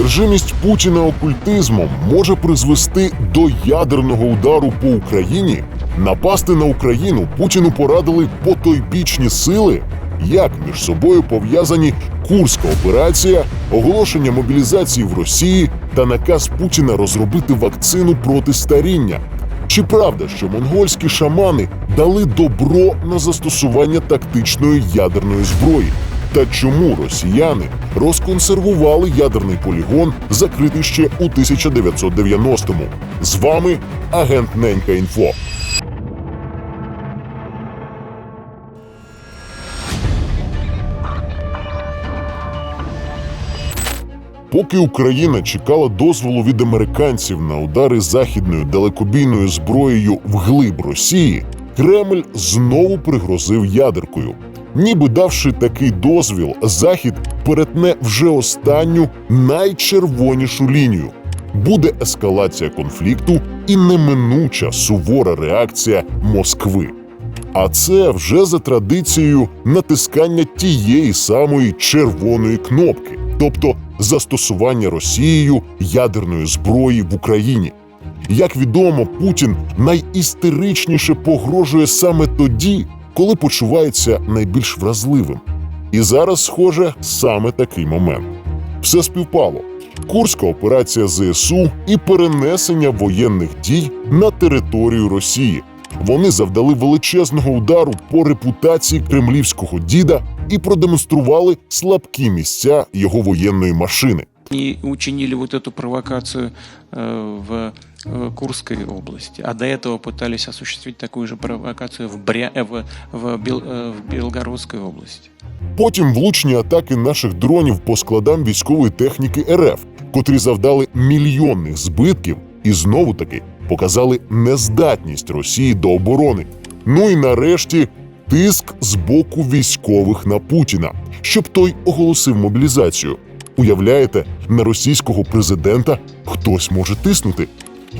Одержимість Путіна окультизмом може призвести до ядерного удару по Україні. Напасти на Україну Путіну порадили потойбічні сили. Як між собою пов'язані Курська операція, оголошення мобілізації в Росії та наказ Путіна розробити вакцину проти старіння? Чи правда, що монгольські шамани дали добро на застосування тактичної ядерної зброї? Та чому росіяни розконсервували ядерний полігон, закритий ще у 1990-му? З вами агент Ненька Інфо. Поки Україна чекала дозволу від американців на удари західною далекобійною зброєю вглиб Росії, Кремль знову пригрозив ядеркою. Ніби давши такий дозвіл, Захід перетне вже останню найчервонішу лінію. Буде ескалація конфлікту і неминуча сувора реакція Москви. А це вже за традицією натискання тієї самої червоної кнопки, тобто застосування Росією ядерної зброї в Україні. Як відомо, Путін найістеричніше погрожує саме тоді, коли почувається найбільш вразливим. І зараз, схоже, саме такий момент. Все співпало. Курська операція ЗСУ і перенесення воєнних дій на територію Росії. Вони завдали величезного удару по репутації кремлівського діда і продемонстрували слабкі місця його воєнної машини. Они учинили вот эту провокацию э, в э, Курской области, а до этого пытались осуществить такую же провокацию в, Бря... э, в, в, Бел... э, в Белгородской области. Потім влучні атаки наших дронів по складам військової техніки РФ, котрі завдали мільйонних збитків, і знову таки показали нездатність Росії до оборони. Ну і нарешті тиск з боку військових на Путіна, щоб той оголосив мобілізацію. Уявляєте, на російського президента хтось може тиснути.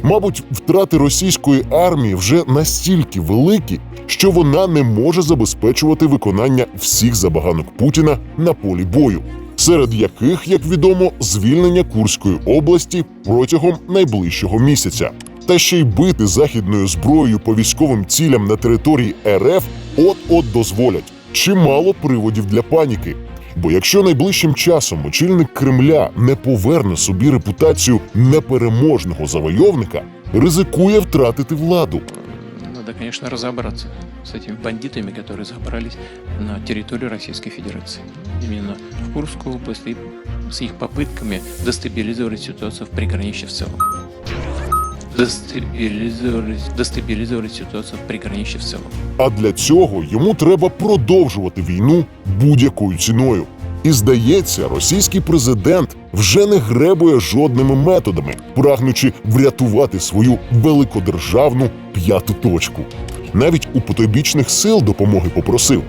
Мабуть, втрати російської армії вже настільки великі, що вона не може забезпечувати виконання всіх забаганок Путіна на полі бою, серед яких, як відомо, звільнення Курської області протягом найближчого місяця. Та ще й бити західною зброєю по військовим цілям на території РФ от-от дозволять. Чимало приводів для паніки. Бо якщо найближчим часом очільник Кремля не поверне собі репутацію непереможного завойовника, ризикує втратити владу. Надо, конечно, разобраться с этими бандитами, которые забрались на территорию Российской Федерации. Именно в Курскую область и с их попытками дестабилизировать ситуацию в приграничье в целом. Дестабилизировать ситуацию в приграничье в целом. А для цього йому треба продовжувати війну будь-якою ціною. І здається, російський президент вже не гребує жодними методами, прагнучи врятувати свою великодержавну п'яту точку. Навіть у потойбічних сил допомоги попросив,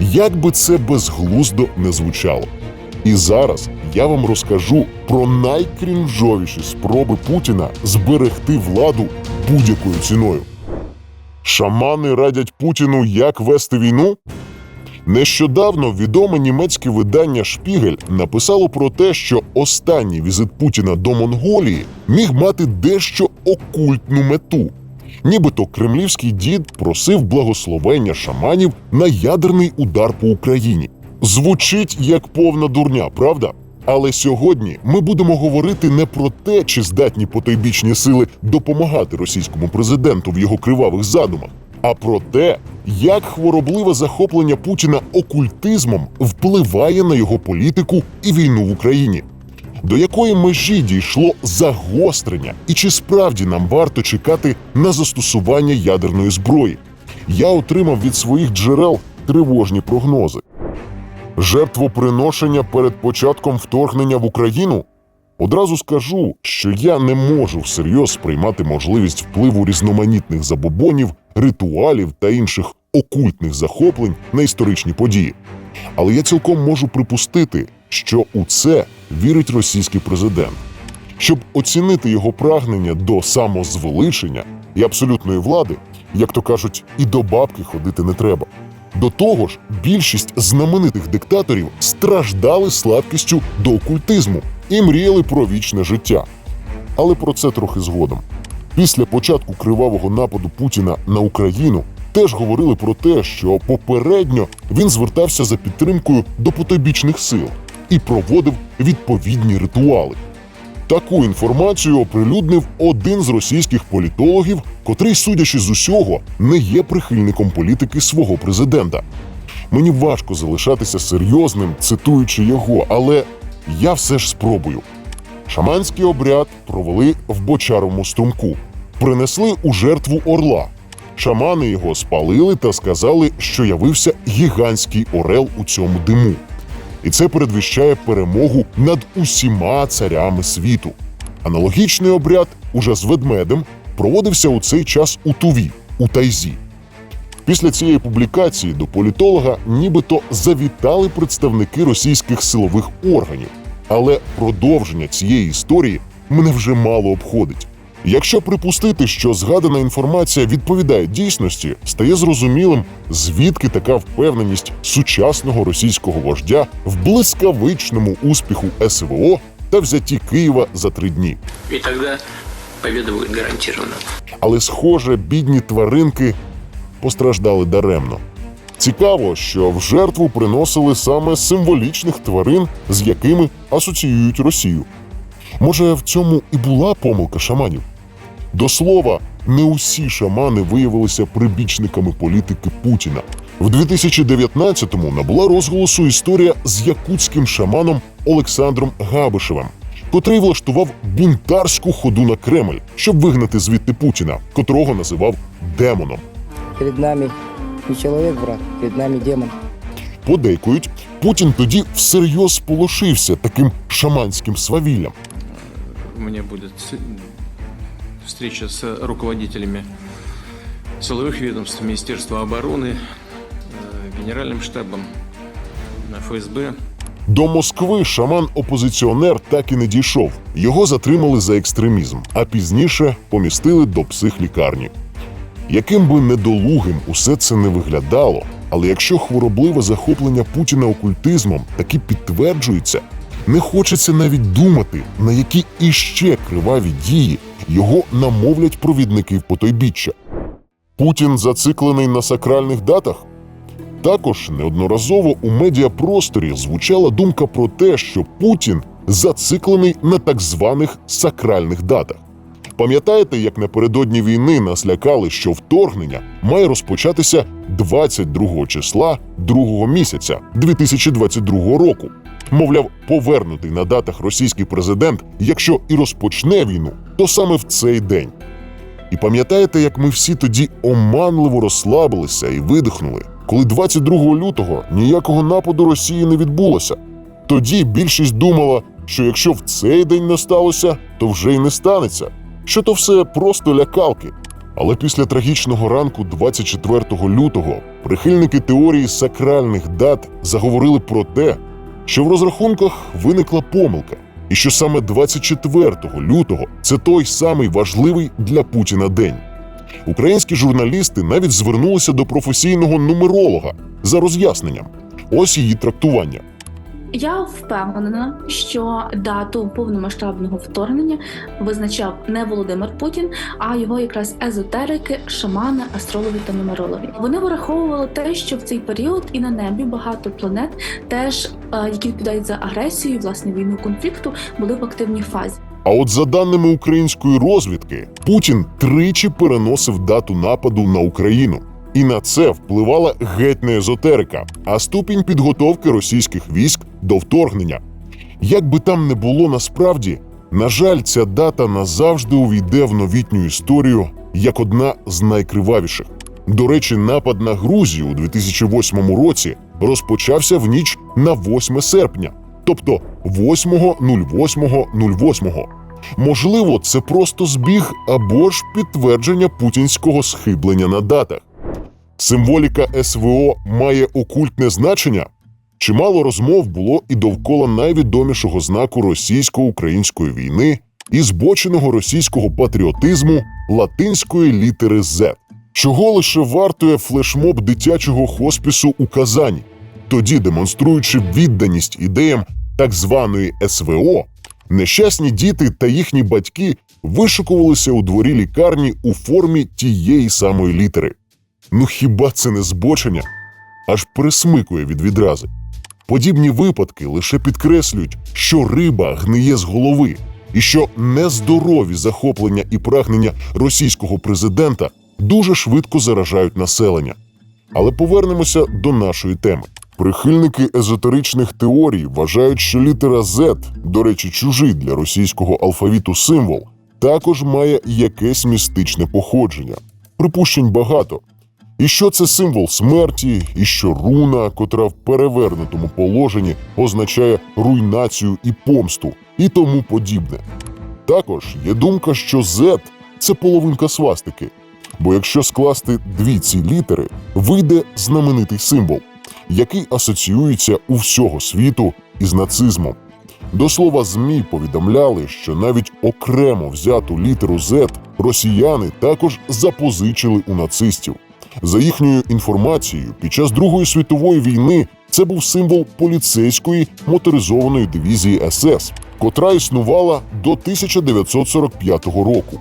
як би це безглуздо не звучало. І зараз я вам розкажу про найкрінжовіші спроби Путіна зберегти владу будь-якою ціною. Шамани радять Путіну, як вести війну. Нещодавно відоме німецьке видання Шпігель написало про те, що останній візит Путіна до Монголії міг мати дещо окультну мету. Нібито кремлівський дід просив благословення шаманів на ядерний удар по Україні. Звучить як повна дурня, правда? Але сьогодні ми будемо говорити не про те, чи здатні потойбічні сили допомагати російському президенту в його кривавих задумах, а про те, як хворобливе захоплення Путіна окультизмом впливає на його політику і війну в Україні. До якої межі дійшло загострення, і чи справді нам варто чекати на застосування ядерної зброї? Я отримав від своїх джерел тривожні прогнози. Жертвоприношення перед початком вторгнення в Україну? Одразу скажу, що я не можу всерйоз сприймати можливість впливу різноманітних забобонів, ритуалів та інших окультних захоплень на історичні події. Але я цілком можу припустити, що у це вірить російський президент. Щоб оцінити його прагнення до самозвеличення і абсолютної влади, як то кажуть, і до бабки ходити не треба. До того ж, більшість знаменитих диктаторів страждали слабкістю до окультизму. і мріяли про вічне життя. Але про це трохи згодом. Після початку кривавого нападу Путіна на Україну теж говорили про те, що попередньо він звертався за підтримкою до потойбічних сил і проводив відповідні ритуали. Таку інформацію оприлюднив один з російських політологів, котрий, судячи з усього, не є прихильником політики свого президента. Мені важко залишатися серйозним, цитуючи його, але я все ж спробую. Шаманський обряд провели в бочаровому струмку, принесли у жертву орла. Шамани його спалили та сказали, що явився гігантський орел у цьому диму. І це передвіщає перемогу над усіма царями світу. Аналогічний обряд уже з ведмедем проводився у цей час у Туві, у Тайзі. Після цієї публікації до політолога нібито завітали представники російських силових органів, але продовження цієї історії мене вже мало обходить. Якщо припустити, що згадана інформація відповідає дійсності, стає зрозумілим, звідки така впевненість сучасного російського вождя в блискавичному успіху СВО та взятті Києва за три дні. И тогда победа будет гарантирована. Але, схоже, бідні тваринки постраждали даремно. Цікаво, що в жертву приносили саме символічних тварин, з якими асоціюють Росію. Може, в цьому і була помилка шаманів? До слова, не усі шамани виявилися прибічниками політики Путіна. В 2019-му набула розголосу історія з якутським шаманом Олександром Габишевим, котрий влаштував бунтарську ходу на Кремль, щоб вигнати звідти Путіна, котрого називав демоном. Перед нами не человек враг, перед нами демон. Подейкують, Путін тоді всерйоз сполошився таким шаманським свавіллям. Будет с- встреча с руководителями силовых ведомств, Министерства обороны, э, Генеральным штабом, э, ФСБ. До Москви шаман-опозиціонер так і не дійшов. Його затримали за екстремізм, а пізніше помістили до психлікарні. Яким би недолугим усе це не виглядало, але якщо хворобливе захоплення Путіна окультизмом таки підтверджується, не хочеться навіть думати, на які іще криваві дії його намовлять провідників потойбіччя. Путін зациклений на сакральних датах? Також неодноразово у медіапросторі звучала думка про те, що Путін зациклений на так званих сакральних датах. Пам'ятаєте, як напередодні війни нас лякали, що вторгнення має розпочатися 22 числа другого місяця 2022 року? Мовляв, повернутий на датах російський президент, якщо і розпочне війну, то саме в цей день. І пам'ятаєте, як ми всі тоді оманливо розслабилися і видихнули, коли 22 лютого ніякого нападу Росії не відбулося. Тоді більшість думала, що якщо в цей день не сталося, то вже й не станеться, що то все просто лякалки. Але після трагічного ранку 24 лютого прихильники теорії сакральних дат заговорили про те, що в розрахунках виникла помилка, і що саме 24 лютого це той самий важливий для Путіна день. Українські журналісти навіть звернулися до професійного нумеролога за роз'ясненням. Ось її трактування. Я впевнена, що дату повномасштабного вторгнення визначав не Володимир Путін, а його якраз езотерики, шамани, астрологи та нумерологи. Вони враховували те, що в цей період і на небі багато планет, теж е, які відповідають за агресію, власне війну конфлікту, були в активній фазі. А от за даними української розвідки, Путін тричі переносив дату нападу на Україну. І на це впливала геть не езотерика, а ступінь підготовки російських військ до вторгнення. Як би там не було насправді, на жаль, ця дата назавжди увійде в новітню історію як одна з найкривавіших. До речі, напад на Грузію у 2008 році розпочався в ніч на 8 серпня, тобто 8.08.08. Можливо, це просто збіг або ж підтвердження путінського схиблення на датах. Символіка СВО має окультне значення. Чимало розмов було і довкола найвідомішого знаку російсько-української війни і збоченого російського патріотизму латинської літери Z. Чого лише вартує флешмоб дитячого хоспісу у Казані, тоді демонструючи відданість ідеям так званої СВО, Нещасні діти та їхні батьки вишикувалися у дворі лікарні у формі тієї самої літери. Ну хіба це не збочення? Аж присмикує від відрази. Подібні випадки лише підкреслюють, що риба гниє з голови, і що нездорові захоплення і прагнення російського президента дуже швидко заражають населення. Але повернемося до нашої теми. Прихильники езотеричних теорій вважають, що літера Z, до речі, чужий для російського алфавіту символ, також має якесь містичне походження. Припущень багато. І що це символ смерті, і що руна, котра в перевернутому положенні означає руйнацію і помсту, і тому подібне. Також є думка, що Z – це половинка свастики. Бо якщо скласти дві ці літери, вийде знаменитий символ, який асоціюється у всього світу із нацизмом. До слова, ЗМІ повідомляли, що навіть окремо взяту літеру Z росіяни також запозичили у нацистів. За їхньою інформацією, під час Другої світової війни це був символ поліцейської моторизованої дивізії СС, котра існувала до 1945 року.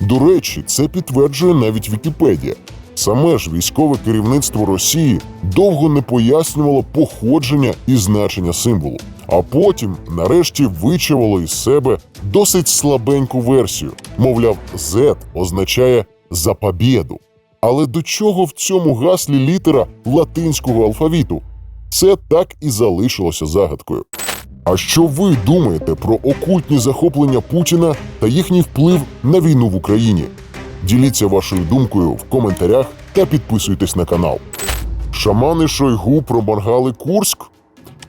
До речі, це підтверджує навіть Вікіпедія. Саме ж військове керівництво Росії довго не пояснювало походження і значення символу, а потім, нарешті, вичавило із себе досить слабеньку версію. Мовляв, Z означає за побєду. Але до чого в цьому гаслі літера латинського алфавіту? Це так і залишилося загадкою. А що ви думаєте про окультні захоплення Путіна та їхній вплив на війну в Україні? Діліться вашою думкою в коментарях та підписуйтесь на канал. Шамани Шойгу проморгали Курськ.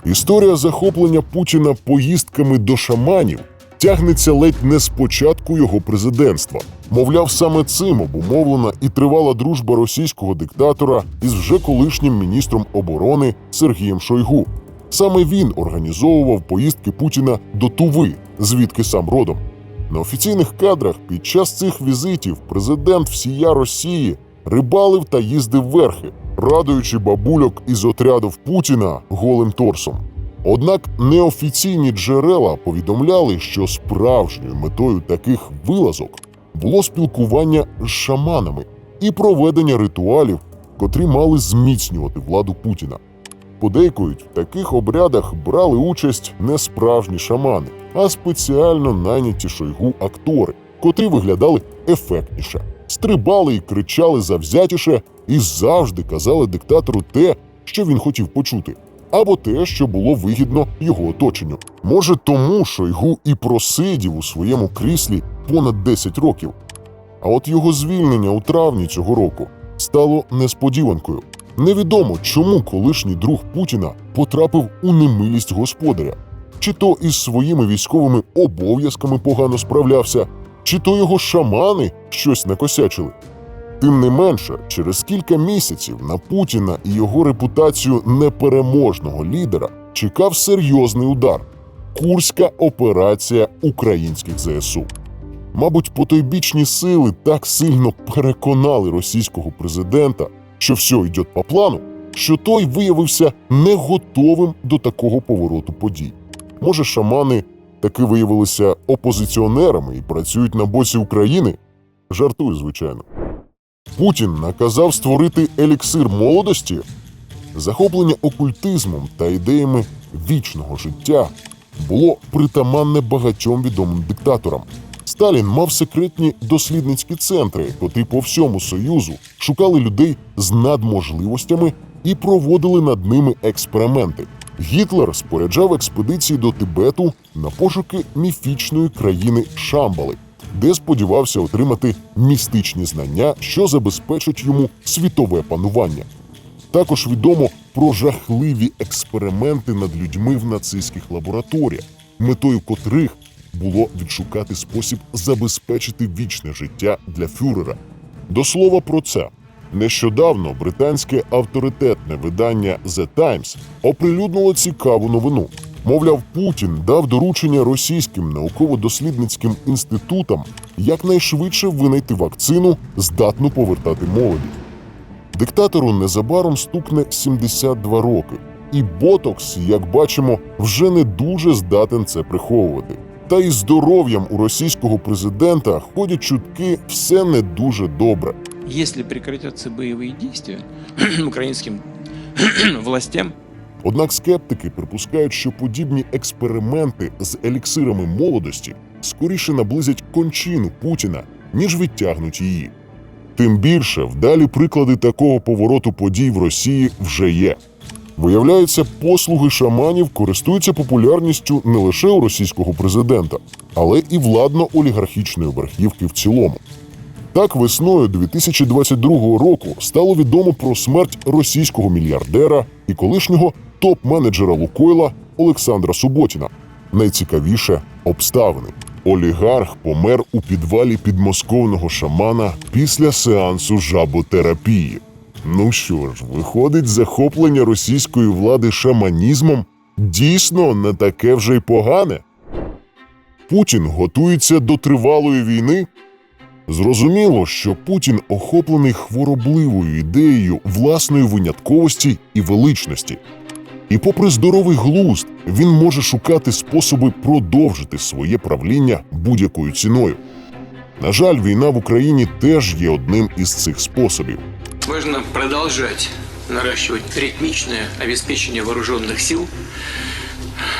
Історія захоплення Путіна поїздками до шаманів тягнеться ледь не з початку його президентства. Мовляв, саме цим обумовлена і тривала дружба російського диктатора із вже колишнім міністром оборони Сергієм Шойгу. Саме він організовував поїздки Путіна до Туви, звідки сам родом. На офіційних кадрах під час цих візитів президент всія Росії рибалив та їздив верхи, радуючи бабульок із отрядів Путіна голим торсом. Однак неофіційні джерела повідомляли, що справжньою метою таких вилазок було спілкування з шаманами і проведення ритуалів, котрі мали зміцнювати владу Путіна. Подейкують, в таких обрядах брали участь не справжні шамани, а спеціально найняті шойгу актори, котрі виглядали ефектніше, стрибали і кричали завзятіше і завжди казали диктатору те, що він хотів почути, або те, що було вигідно його оточенню. Може, тому Шойгу і просидів у своєму кріслі понад 10 років. А от його звільнення у травні цього року стало несподіванкою. Невідомо, чому колишній друг Путіна потрапив у немилість господаря, чи то із своїми військовими обов'язками погано справлявся, чи то його шамани щось накосячили. Тим не менше, через кілька місяців на Путіна і його репутацію непереможного лідера чекав серйозний удар Курська операція українських ЗСУ. Мабуть, потойбічні сили так сильно переконали російського президента, що все йде по плану, що той виявився не готовим до такого повороту подій. Може, шамани таки виявилися опозиціонерами і працюють на боці України? Жартую, звичайно. Путін наказав створити еліксир молодості, захоплення окультизмом та ідеями вічного життя було притаманне багатьом відомим диктаторам. Сталін мав секретні дослідницькі центри, котрі по всьому союзу шукали людей з надможливостями і проводили над ними експерименти. Гітлер споряджав експедиції до Тибету на пошуки міфічної країни Шамбали, де сподівався отримати містичні знання, що забезпечать йому світове панування. Також відомо про жахливі експерименти над людьми в нацистських лабораторіях, метою котрих було відшукати спосіб забезпечити вічне життя для фюрера. До слова про це. Нещодавно британське авторитетне видання The Times оприлюднило цікаву новину. Мовляв, Путін дав доручення російським науково-дослідницьким інститутам якнайшвидше винайти вакцину, здатну повертати молодість. Диктатору незабаром стукне 72 роки, і Ботокс, як бачимо, вже не дуже здатен це приховувати. Та й здоров'ям у російського президента ходять чутки все не дуже добре. Если прекратятся боевые действия украинским властям, Однак скептики припускають, що подібні експерименти з еліксирами молодості скоріше наблизять кончину Путіна, ніж відтягнуть її. Тим більше вдалі приклади такого повороту подій в Росії вже є. Виявляється, послуги шаманів користуються популярністю не лише у російського президента, але і владно-олігархічної верхівки в цілому. Так, весною 2022 року стало відомо про смерть російського мільярдера і колишнього топ-менеджера Лукойла Олександра Суботіна. Найцікавіше обставини. Олігарх помер у підвалі підмосковного шамана після сеансу жаботерапії. Ну що ж, виходить, захоплення російської влади шаманізмом дійсно не таке вже й погане. Путін готується до тривалої війни. Зрозуміло, що Путін охоплений хворобливою ідеєю власної винятковості і величності. І, попри здоровий глузд, він може шукати способи продовжити своє правління будь-якою ціною. На жаль, війна в Україні теж є одним із цих способів. можно продолжать наращивать ритмичное обеспечение вооруженных сил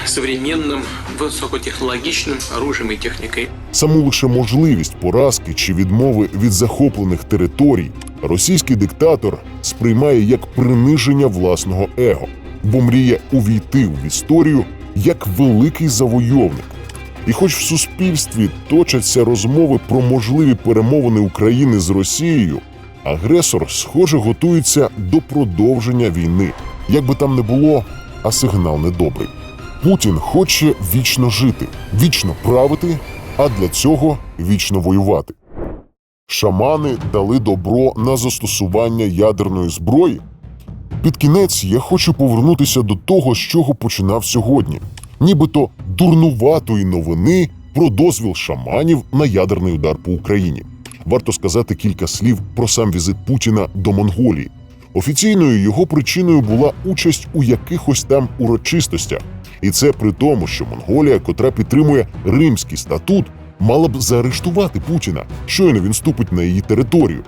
современным высокотехнологичным оружием и техникой. Саму лише можливість поразки чи відмови від захоплених територій російський диктатор сприймає як приниження власного его, бо мріє увійти в історію як великий завойовник. І хоч в суспільстві точаться розмови про можливі перемовини України з Росією, агресор, схоже, готується до продовження війни. Як би там не було, а сигнал недобрий. Путін хоче вічно жити, вічно правити, а для цього вічно воювати. Шамани дали добро на застосування ядерної зброї. Під кінець я хочу повернутися до того, з чого починав сьогодні, нібито дурнуватої новини про дозвіл шаманів на ядерний удар по Україні. Варто сказати кілька слів про сам візит Путіна до Монголії. Офіційною його причиною була участь у якихось там урочистостях, і це при тому, що Монголія, котра підтримує римський статут, мала б заарештувати Путіна, щойно він ступить на її територію.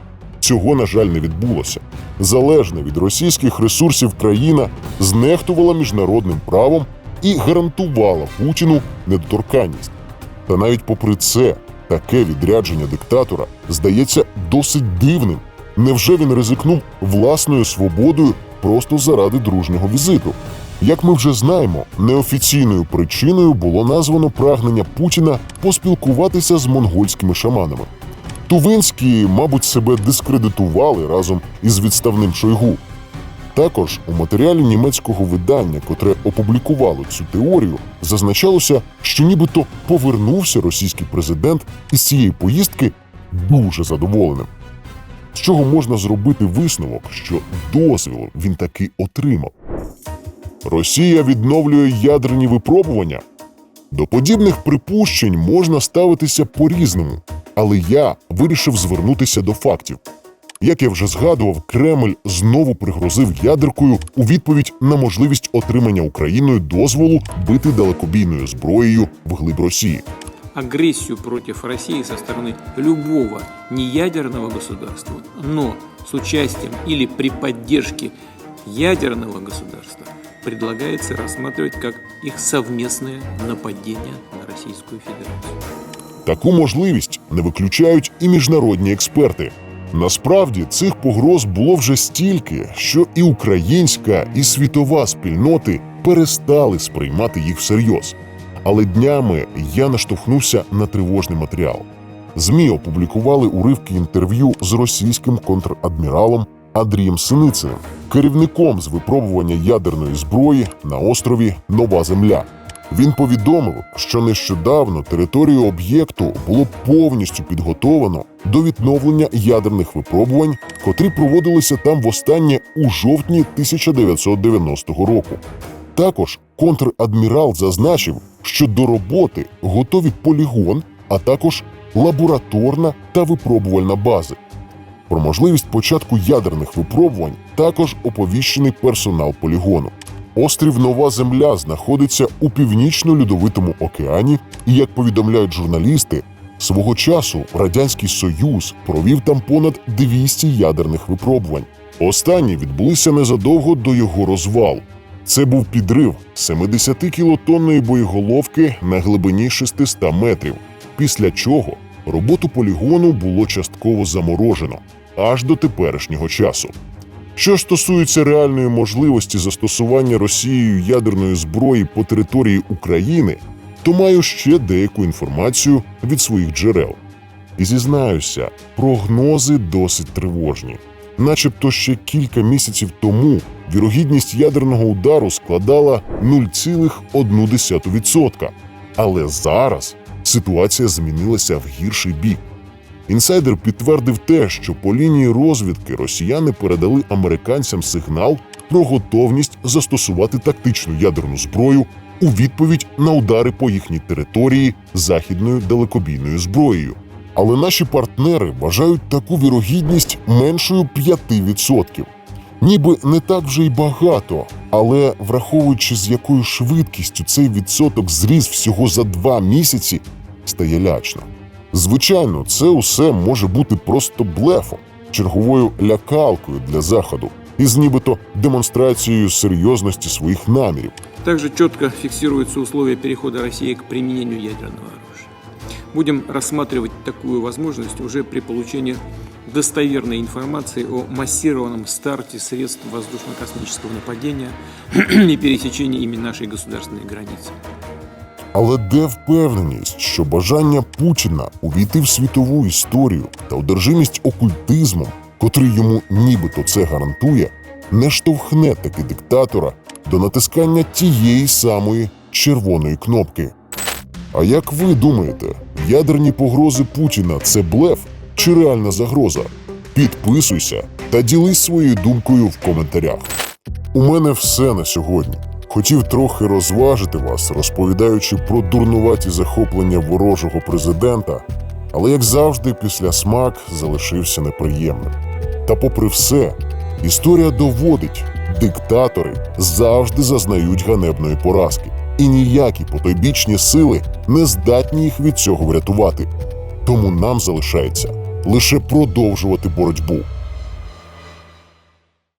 Цього, на жаль, не відбулося. Залежна від російських ресурсів країна знехтувала міжнародним правом і гарантувала Путіну недоторканність. Та навіть попри це, таке відрядження диктатора здається досить дивним. Невже він ризикнув власною свободою просто заради дружнього візиту? Як ми вже знаємо, неофіційною причиною було названо прагнення Путіна поспілкуватися з монгольськими шаманами. Тувинські, мабуть, себе дискредитували разом із відставним Шойгу. Також у матеріалі німецького видання, котре опублікувало цю теорію, зазначалося, що нібито повернувся російський президент із цієї поїздки дуже задоволеним. З чого можна зробити висновок, що дозвіл він таки отримав. Росія відновлює ядерні випробування. До подібних припущень можна ставитися по-різному, але я вирішив звернутися до фактів. Як я вже згадував, Кремль знову пригрозив ядеркою у відповідь на можливість отримання Україною дозволу бити далекобійною зброєю вглиб Росії. агрессию против России со стороны любого неядерного государства, но с участием или при поддержке ядерного государства предлагается рассматривать как их совместное нападение на Российскую Федерацию. Таку можливість не виключають і міжнародні експерти. Насправді цих погроз було вже стільки, що і українська, і світова спільноти перестали сприймати їх всерйоз. Але днями я наштовхнувся на тривожний матеріал. ЗМІ опублікували уривки інтерв'ю з російським контрадміралом Андрієм Синициним, керівником з випробування ядерної зброї на острові Нова Земля. Він повідомив, що нещодавно територію об'єкту було повністю підготовано до відновлення ядерних випробувань, котрі проводилися там востаннє у жовтні 1990 року. Також контрадмірал зазначив, що до роботи готові полігон, а також лабораторна та випробувальна бази. Про можливість початку ядерних випробувань також оповіщений персонал полігону. Острів Нова Земля знаходиться у північно-льодовитому океані, і як повідомляють журналісти, свого часу Радянський Союз провів там понад 200 ядерних випробувань. Останні відбулися незадовго до його розвалу. Це був підрив 70-кілотонної боєголовки на глибині 600 метрів, після чого роботу полігону було частково заморожено аж до теперішнього часу. Що ж стосується реальної можливості застосування Росією ядерної зброї по території України, то маю ще деяку інформацію від своїх джерел. І зізнаюся, прогнози досить тривожні. Начебто ще кілька місяців тому вірогідність ядерного удару складала 0,1%. Але зараз ситуація змінилася в гірший бік. Інсайдер підтвердив те, що по лінії розвідки росіяни передали американцям сигнал про готовність застосувати тактичну ядерну зброю у відповідь на удари по їхній території західною далекобійною зброєю. Але наші партнери вважають таку вірогідність меншою 5%. Ніби не так вже й багато, але враховуючи з якою швидкістю цей відсоток зріс всього за два місяці, стає лячно. Звичайно, це усе може бути просто блефом, черговою лякалкою для заходу із нібито демонстрацією серйозності своїх намірів. Также четко фиксируются условия перехода России к применению ядерного оружия. Будем рассматривать такую возможность уже при получении достоверной информации о массированном старте средств воздушно-космического нападения и пересечении ими нашей государственной границы. Але де впевненість, що бажання Путіна увійти в світову історію та одержимість окультизмом, котрий йому нібито це гарантує, не штовхне таки диктатора до натискання тієї самої червоної кнопки. А як ви думаєте, ядерні погрози Путіна це блеф чи реальна загроза? Підписуйся та ділись своєю думкою в коментарях. У мене все на сьогодні. Хотів трохи розважити вас, розповідаючи про дурнуваті захоплення ворожого президента, але як завжди, після смак залишився неприємним. Та попри все, історія доводить, диктатори завжди зазнають ганебної поразки, і ніякі потойбічні сили не здатні їх від цього врятувати. Тому нам залишається лише продовжувати боротьбу